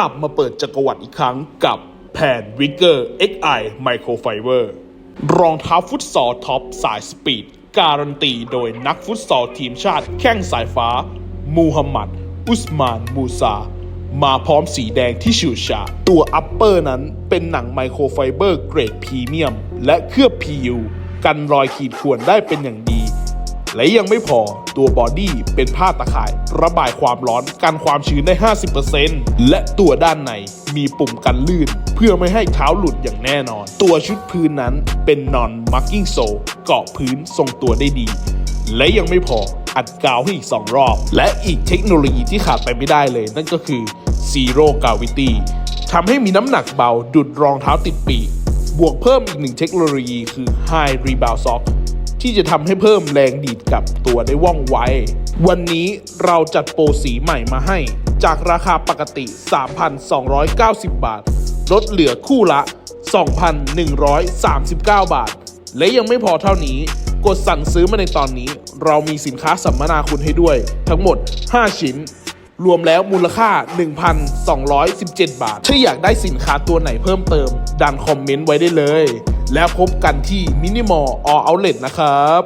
ลับมาเปิดจักรวรรดิอีกครั้งกับแผ่นวิกเกอร์ XI Microfiber รองเท้าฟุตซอลท็อปสายสปีด การันตีโดยนักฟุตซอลทีมชาติแข้งสายฟ้า มูฮัมหมัด อุสมาน มูซา มาพร้อมสีแดงที่ฉูดฉาตัวอัปเปอร์นั้นเป็นหนังไมโครไฟเบอร์เกรดพรีเมียม และเคลือบ PU กันรอยขีดข่วนได้เป็นอย่างดี และยังไม่พอตัวบอดี้เป็นผ้าตะข่าย ระบายความร้อนกันความชื้นได้ 50%และตัวด้านในมีปุ่มกันลื่น เพื่อไม่ให้เท้าหลุดอย่างแน่นอน ตัวชุดพื้นนั้นเป็น non marking sole เกาะพื้นทรงตัวได้ดี และยังไม่พออัดกาวให้อีก 2 รอบ และอีกเทคโนโลยีที่ขาดไปไม่ได้เลย นั่นก็คือ Zero Gravity ทำให้มีน้ำหนักเบาดุดรองเท้าติดปีก บวกเพิ่มอีกหนึ่งเทคโนโลยีคือ High Rebound Sock ที่จะทำให้เพิ่มแรงดีดกลับตัวได้ว่องไว วันนี้เราจัดโปรสีใหม่มาให้ จากราคาปกติ 3,290 บาท ลดเหลือคู่ละ 2,139 บาท และยังไม่พอเท่านี้ กดสั่งซื้อมาในตอนนี้ เรามีสินค้าสัมมนาคุณให้ด้วย ทั้งหมด 5 ชิ้นรวมแล้วมูลค่า 1,217 บาท ถ้าอยากได้สินค้าตัวไหนเพิ่มเติม ดันคอมเมนต์ไว้ได้เลย แล้วพบกันที่มินิมอลออเอาเลตนะครับ